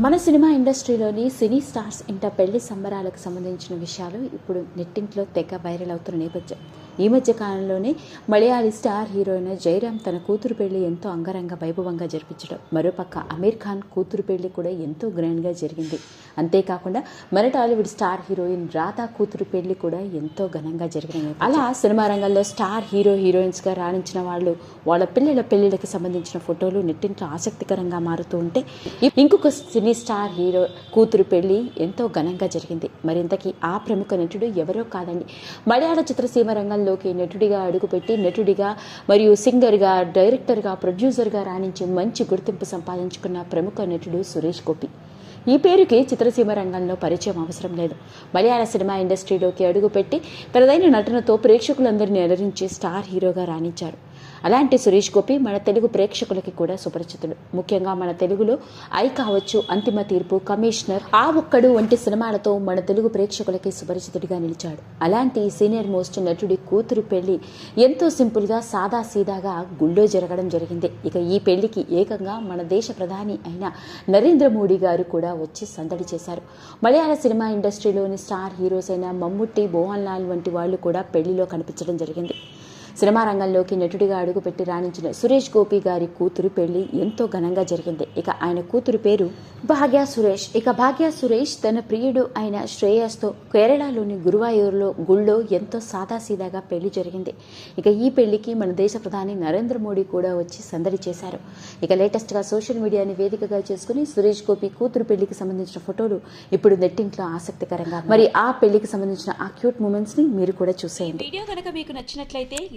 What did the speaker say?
మన సినిమా ఇండస్ట్రీలోని సినీ స్టార్స్ ఇంట పెళ్ళి సంబరాలకు సంబంధించిన విషయాలు ఇప్పుడు నెట్టింట్లో తెగ వైరల్ అవుతున్న నేపథ్యం. ఈ మధ్య కాలంలోనే మలయాళీ స్టార్ హీరోయిన్ జయరామ్ తన కూతురు పెళ్ళి ఎంతో అంగరంగ వైభవంగా జరిపించడం. మరోపక్క అమీర్ ఖాన్ కూతురు పెళ్ళి కూడా ఎంతో గ్రాండ్గా జరిగింది. అంతేకాకుండా మన టాలీవుడ్ స్టార్ హీరోయిన్ రాధా కూతురు పెళ్ళి కూడా ఎంతో ఘనంగా జరిగిన అలా సినిమా రంగంలో స్టార్ హీరో హీరోయిన్స్గా రాణించిన వాళ్ళు వాళ్ళ పిల్లల పెళ్ళిళ్ళకి సంబంధించిన ఫోటోలు నెట్టింట్లో ఆసక్తికరంగా మారుతూ ఉంటే ఇంకొక సినీ స్టార్ హీరో కూతురు పెళ్ళి ఎంతో ఘనంగా జరిగింది. మరింతకీ ఆ ప్రముఖ నటుడు ఎవరో కాదండి. మలయాళ చిత్రసీమ రంగంలో రంగంలోకి నటుడిగా అడుగుపెట్టి నటుడిగా మరియు సింగర్గా డైరెక్టర్గా ప్రొడ్యూసర్గా రాణించి మంచి గుర్తింపు సంపాదించుకున్న ప్రముఖ నటుడు సురేష్ గోపి. ఈ పేరుకి చిత్రసీమ రంగంలో పరిచయం అవసరం లేదు. మలయాళ సినిమా ఇండస్ట్రీలోకి అడుగుపెట్టి తనదైన నటనతో ప్రేక్షకులందరినీ అలరించి స్టార్ హీరోగా రాణించారు. అలాంటి సురేష్ గోపి మన తెలుగు ప్రేక్షకులకి కూడా సుపరిచితుడు. ముఖ్యంగా మన తెలుగులో ఐ కావచ్చు అంతిమ తీర్పు కమిషనర్ ఆ ఒక్కడు వంటి సినిమాలతో మన తెలుగు ప్రేక్షకులకి సుపరిచితుడిగా నిలిచాడు. అలాంటి సీనియర్ మోస్ట్ నటుడి కూతురు పెళ్ళి ఎంతో సింపుల్గా సాదా సీదాగా గుళ్ళో జరగడం జరిగింది. ఇక ఈ పెళ్ళికి ఏకంగా మన దేశ ప్రధాని అయిన నరేంద్ర మోడీ గారు కూడా వచ్చి సందడి చేశారు. మలయాళ సినిమా ఇండస్ట్రీలోని స్టార్ హీరోస్ అయిన మమ్ముట్టి మోహన్ లాల్ వంటి వాళ్ళు కూడా పెళ్ళిలో కనిపించడం జరిగింది. సినిమా రంగంలోకి నటుడిగా అడుగుపెట్టి రాణించిన సురేష్ గోపి గారి కూతురు పెళ్ళి ఎంతో ఘనంగా జరిగింది. ఇక ఆయన కూతురు పేరు భాగ్య సురేష్. ఇక భాగ్య సురేష్ తన ప్రియుడు అయిన శ్రేయస్తో కేరళలోని గురువాయూరులో గుళ్ళో ఎంతో సాదాసీదాగా పెళ్ళి జరిగింది. ఇక ఈ పెళ్ళికి మన దేశ ప్రధాని నరేంద్ర మోడీ కూడా వచ్చి సందడి చేశారు. ఇక లేటెస్ట్గా సోషల్ మీడియాని వేదికగా చేసుకుని సురేష్ గోపి కూతురు పెళ్ళికి సంబంధించిన ఫోటోలు ఇప్పుడు నెట్టింట్లో ఆసక్తికరంగా మరి ఆ పెళ్ళికి సంబంధించిన ఆ క్యూట్ మూమెంట్స్ని మీరు కూడా చూసేయండి. వీడియో కనుక మీకు నచ్చినట్లయితే